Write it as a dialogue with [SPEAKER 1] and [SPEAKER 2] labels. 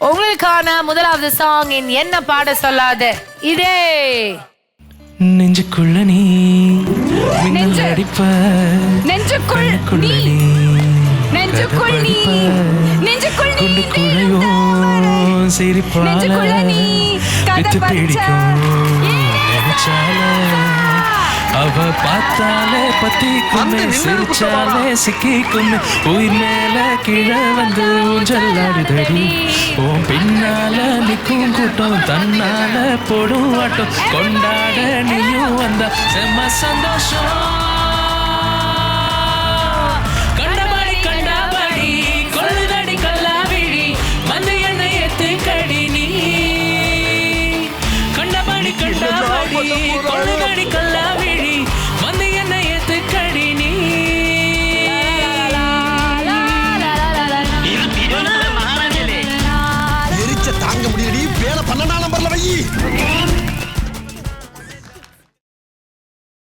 [SPEAKER 1] உங்களுக்கான முதலாவது சாங் இன் என்ன பாட சொல்லாத இதே
[SPEAKER 2] நெஞ்சுக்குள்ள நீ
[SPEAKER 3] நெஞ்சு.
[SPEAKER 2] அடிப்ப
[SPEAKER 3] நெஞ்சுக்குள் நீ நெஞ்சுக்குள் நீ. நெஞ்சுக்குள் நீ
[SPEAKER 2] குண்டு குழையும் சிரிப்பால. பிடிக்கும் அவ பார்த்தாலே பத்திக்குமே சிரிச்சாலே சிக்கிக்குமே உயிர் மேல கீழே வந்து ஊஞ்சல்லாடுதடி உன் பின்னால நிற்கும் கூட்டம் தன்னால போடும் ஆட்டம். கொண்டாட நீயும் வந்த செம்ம சந்தோஷம். கண்டபடி கண்டபடி கொள்ளுதடி கல்லாவிடி வந்து என்னை ஏத்துக்கடி நீ. கண்டபடி கண்டபடி கொள்ளுதடி கல்லாவிடி
[SPEAKER 4] தாங்க முடியலடி வேலை பன்னெண்டாம் நம்பர்ல வை.